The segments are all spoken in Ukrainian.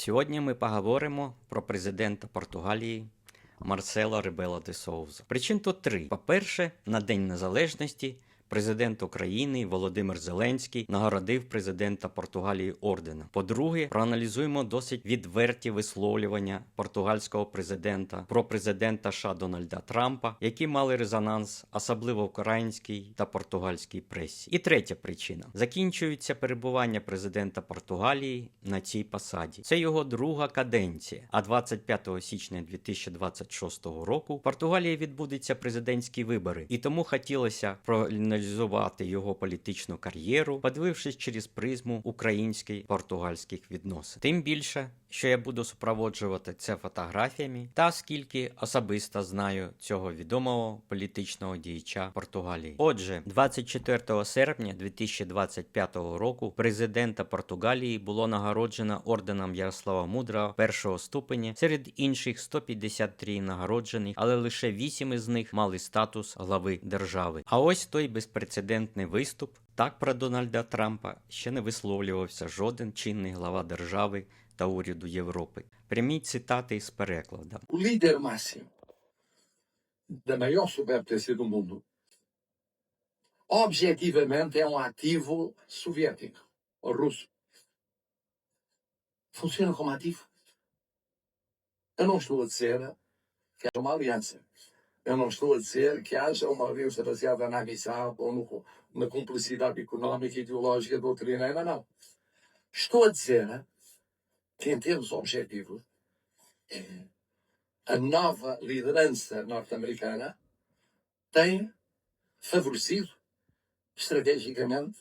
Сьогодні ми поговоримо про президента Португалії Марсела Ребела де Соуза. Причин тут три: по-перше, на День Незалежності президент України Володимир Зеленський нагородив президента Португалії орденом. По-друге, проаналізуємо досить відверті висловлювання португальського президента про президента США Дональда Трампа, які мали резонанс, особливо в українській та португальській пресі. І третя причина: закінчується перебування президента Португалії на цій посаді. Це його друга каденція. А 25 січня 2026 року в Португалії відбудуться президентські вибори, і тому хотілося проаналізувати його політичну кар'єру, подивившись через призму українських португальських відносин. Тим більше, що я буду супроводжувати це фотографіями, та скільки особисто знаю цього відомого політичного діяча Португалії. Отже, 24 серпня 2025 року президента Португалії було нагороджено орденом Ярослава Мудрого першого ступеня серед інших 153 нагороджених, але лише 8 із них мали статус глави держави. А ось той безпрецедентний виступ. Так про Дональда Трампа ще не висловлювався жоден чинний глава держави та уряду Європи. Прямі цитати із o líder máximo da maior superpotência do mundo, objetivamente é um ativo soviético ou russo. Funciona como ativo. Eu não estou a dizer que haja uma aliança. Eu não estou a dizer que haja uma aliança baseada na amizade ou no, na cumplicidade económica, ideológica, doutrineira, não. Estou a dizer que, em termos objetivos, a nova liderança norte-americana tem favorecido estrategicamente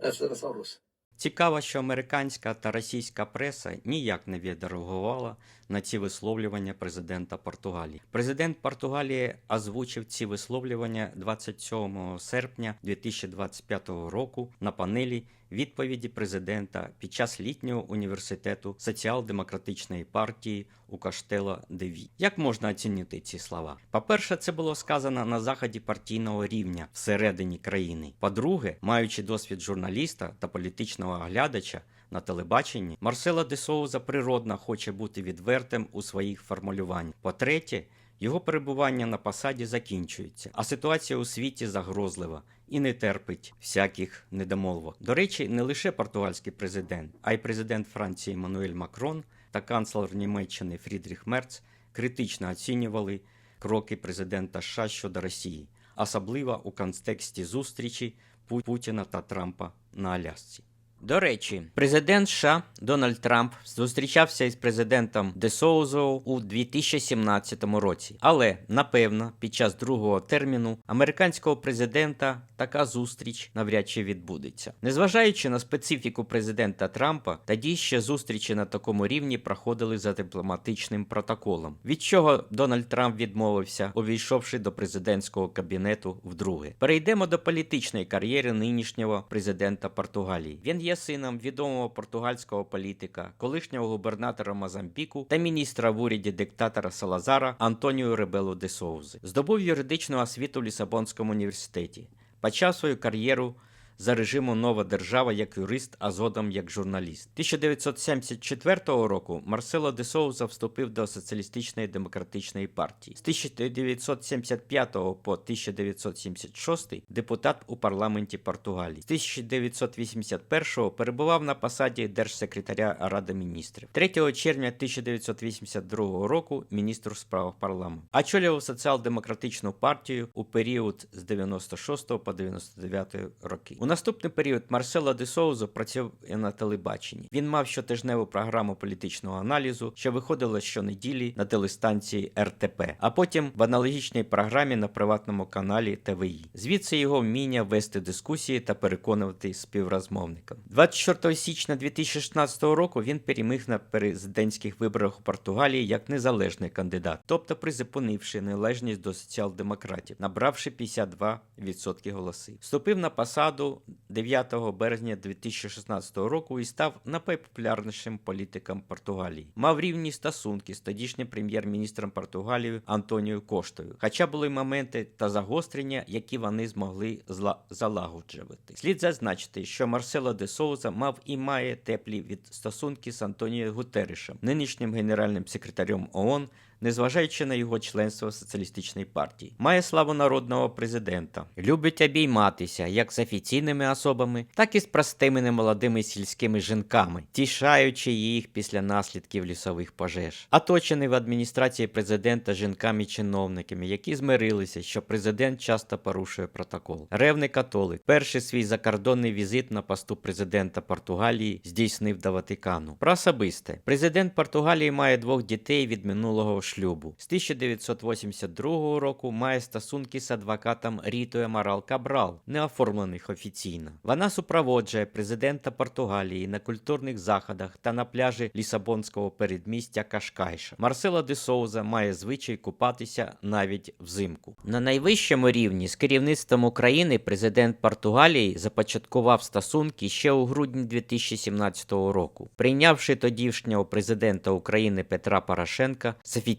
a Federação Russa. Цікаво, що американська та російська преса ніяк не відреагувала на ці висловлювання президента Португалії. Президент Португалії озвучив ці висловлювання 27 серпня 2025 року на панелі відповіді президента під час літнього університету соціал-демократичної партії у Каштело Деві. Як можна оцінити ці слова? По-перше, це було сказано на заході партійного рівня всередині країни. По-друге, маючи досвід журналіста та політичного оглядача. На телебаченні Марсело де Соуза природно хоче бути відвертим у своїх формулюваннях. По-третє, його перебування на посаді закінчується, а ситуація у світі загрозлива і не терпить всяких недомолвок. До речі, не лише португальський президент, а й президент Франції Мануель Макрон та канцлер Німеччини Фрідріх Мерц критично оцінювали кроки президента США щодо Росії, особливо у контексті зустрічі Путіна та Трампа на Алясці. До речі, президент США Дональд Трамп зустрічався із президентом Де Соузо у 2017 році. Але напевно, під час другого терміну американського президента така зустріч навряд чи відбудеться. Незважаючи на специфіку президента Трампа, тоді ще зустрічі на такому рівні проходили за дипломатичним протоколом, від чого Дональд Трамп відмовився, увійшовши до президентського кабінету вдруге. Перейдемо до політичної кар'єри нинішнього президента Португалії. Він є сином відомого португальського політика, колишнього губернатора Мозамбіку та міністра в уряді диктатора Салазара Антоніо Ребело де Соузи. Здобув юридичну освіту в Лісабонському університеті. Почав свою кар'єру за режиму Нова держава як юрист, а згодом як журналіст. 1974 року Марсело де Соуза вступив до Соціалістичної демократичної партії. З 1975 по 1976 депутат у парламенті Португалії. З 1981 перебував на посаді держсекретаря Ради міністрів. 3 червня 1982 року міністр у справах парламенту. Очолював соціал-демократичну партію у період з 96 по 99 роки. Наступний період Марсело де Соузо працював на телебаченні. Він мав щотижневу програму політичного аналізу, що виходила щонеділі на телестанції РТП, а потім в аналогічній програмі на приватному каналі ТВІ. Звідси його вміння вести дискусії та переконувати співрозмовникам. 24 січня 2016 року він переміг на президентських виборах у Португалії як незалежний кандидат, тобто призупинивши належність до соціал-демократів, набравши 52% голосів. Вступив на посаду Союзу 9 березня 2016 року і став найпопулярнішим політиком Португалії. Мав рівні стосунки з тодішнім прем'єр-міністром Португалії Антоніо Коштою, хоча були моменти та загострення, які вони змогли зла- залагоджувати. Слід зазначити, що Марсело де Соуза мав і має теплі від стосунки з Антоніо Гутеришем, нинішнім генеральним секретарем ООН, незважаючи на його членство в соціалістичній партії. Має славу народного президента. Любить обійматися як з офіційними особами, так і з простими немолодими сільськими жінками, тішаючи їх після наслідків лісових пожеж. Оточений в адміністрації президента жінками-чиновниками, які змирилися, що президент часто порушує протокол. Ревний католик, перший свій закордонний візит на посту президента Португалії здійснив до Ватикану. Про особисте президент Португалії має двох дітей від минулого шлюбу. З 1982 року має стосунки з адвокатом Рітою Марал Кабрал, не оформлених офіційно. Вона супроводжує президента Португалії на культурних заходах та на пляжі Лісабонського передмістя Кашкайша. Марсело де Соуза має звичай купатися навіть взимку. На найвищому рівні з керівництвом України президент Португалії започаткував стосунки ще у грудні 2017 року, прийнявши тодішнього президента України Петра Порошенка з офіційним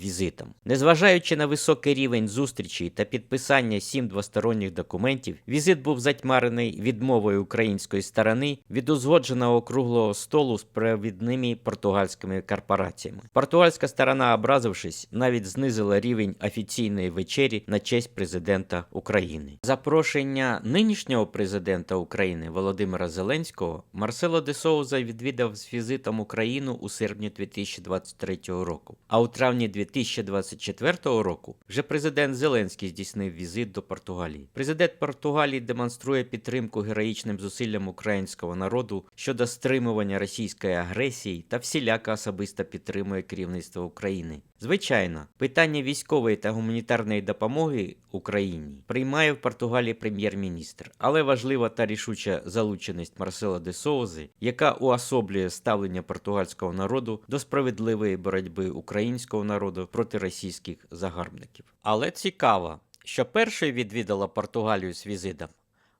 візитом. Незважаючи на високий рівень зустрічей та підписання сім двосторонніх документів, візит був затьмарений відмовою української сторони від узгодженого круглого столу з провідними португальськими корпораціями. Португальська сторона, образившись, навіть знизила рівень офіційної вечері на честь президента України. Запрошення нинішнього президента України Володимира Зеленського Марсело де Соуза відвідав з візитом Україну у серпні 2023 року. А у травні 2024 року вже президент Зеленський здійснив візит до Португалії. Президент Португалії демонструє підтримку героїчним зусиллям українського народу щодо стримування російської агресії та всіляко особисто підтримує керівництво України. Звичайно, питання військової та гуманітарної допомоги Україні приймає в Португалії прем'єр-міністр, але важлива та рішуча залученість Марсела де Соузи, яка уособлює ставлення португальського народу до справедливої боротьби українського народу проти російських загарбників. Але цікаво, що першою відвідала Португалію з візитом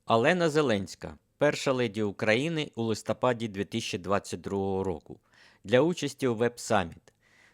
Олена Зеленська, перша леді України у листопаді 2022 року, для участі у веб-саміт,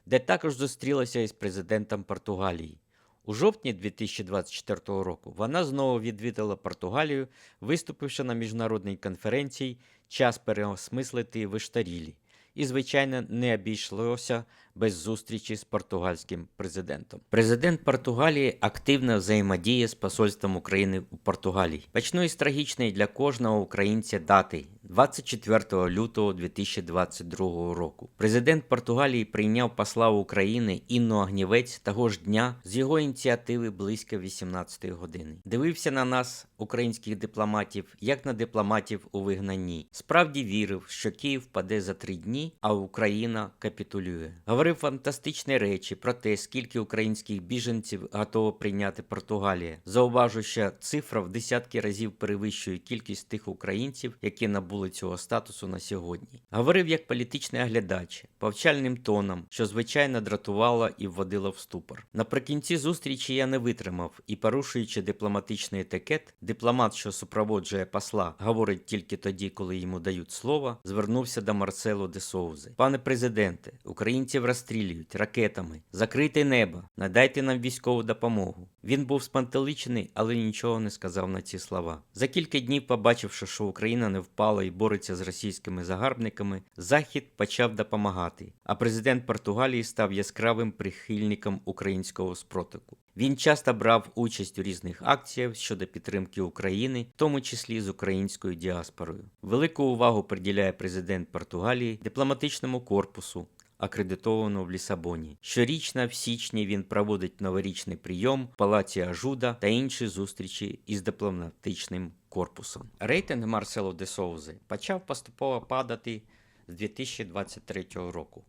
де також зустрілася із президентом Португалії. У жовтні 2024 року вона знову відвідала Португалію, виступивши на міжнародній конференції Час переосмислити виштарілі. І, звичайно, не обійшлося без зустрічі з португальським президентом. Президент Португалії активно взаємодіє з посольством України у Португалії. Почну із трагічної для кожного українця дати 24 лютого 2022 року. Президент Португалії прийняв посла України Інну Агнівець того ж дня з його ініціативи близько 18 години. Дивився на нас, українських дипломатів, як на дипломатів у вигнанні. Справді вірив, що Київ впаде за три дні, а Україна капітулює. Говорив фантастичні речі про те, скільки українських біженців готово прийняти Португалія. Зауважу, що цифра в десятки разів перевищує кількість тих українців, які набули цього статусу на сьогодні. Говорив як політичний оглядач, повчальним тоном, що звичайно дратувало і вводило в ступор. Наприкінці зустрічі я не витримав і, порушуючи дипломатичний етикет, дипломат, що супроводжує посла, говорить тільки тоді, коли йому дають слово, звернувся до Марсело де Соузи. Пане президенте, українців розстрілюють ракетами, закрийте небо, надайте нам військову допомогу. Він був спантеличений, але нічого не сказав на ці слова. За кілька днів, побачивши, що Україна не впала і бореться з російськими загарбниками, Захід почав допомагати. А президент Португалії став яскравим прихильником українського спротиву. Він часто брав участь у різних акціях щодо підтримки України, в тому числі з українською діаспорою. Велику увагу приділяє президент Португалії дипломатичному корпусу, акредитовано в Лісабоні. Щорічно в січні він проводить новорічний прийом в палаці Ажуда та інші зустрічі із дипломатичним корпусом. Рейтинг Марсело де Соузи почав поступово падати з 2023 року,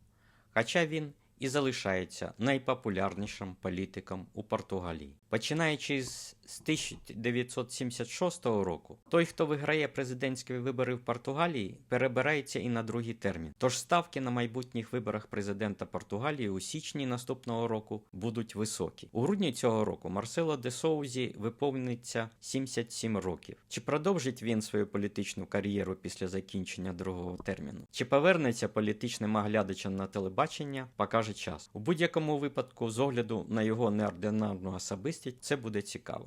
хоча він і залишається найпопулярнішим політиком у Португалії. Починаючи з з 1976 року, той, хто виграє президентські вибори в Португалії, перебирається і на другий термін. Тож ставки на майбутніх виборах президента Португалії у січні наступного року будуть високі. У грудні цього року Марсело де Соузі виповниться 77 років. Чи продовжить він свою політичну кар'єру після закінчення другого терміну? Чи повернеться політичним оглядачем на телебачення, покаже час. У будь-якому випадку, з огляду на його неординарну особистість, це буде цікаво.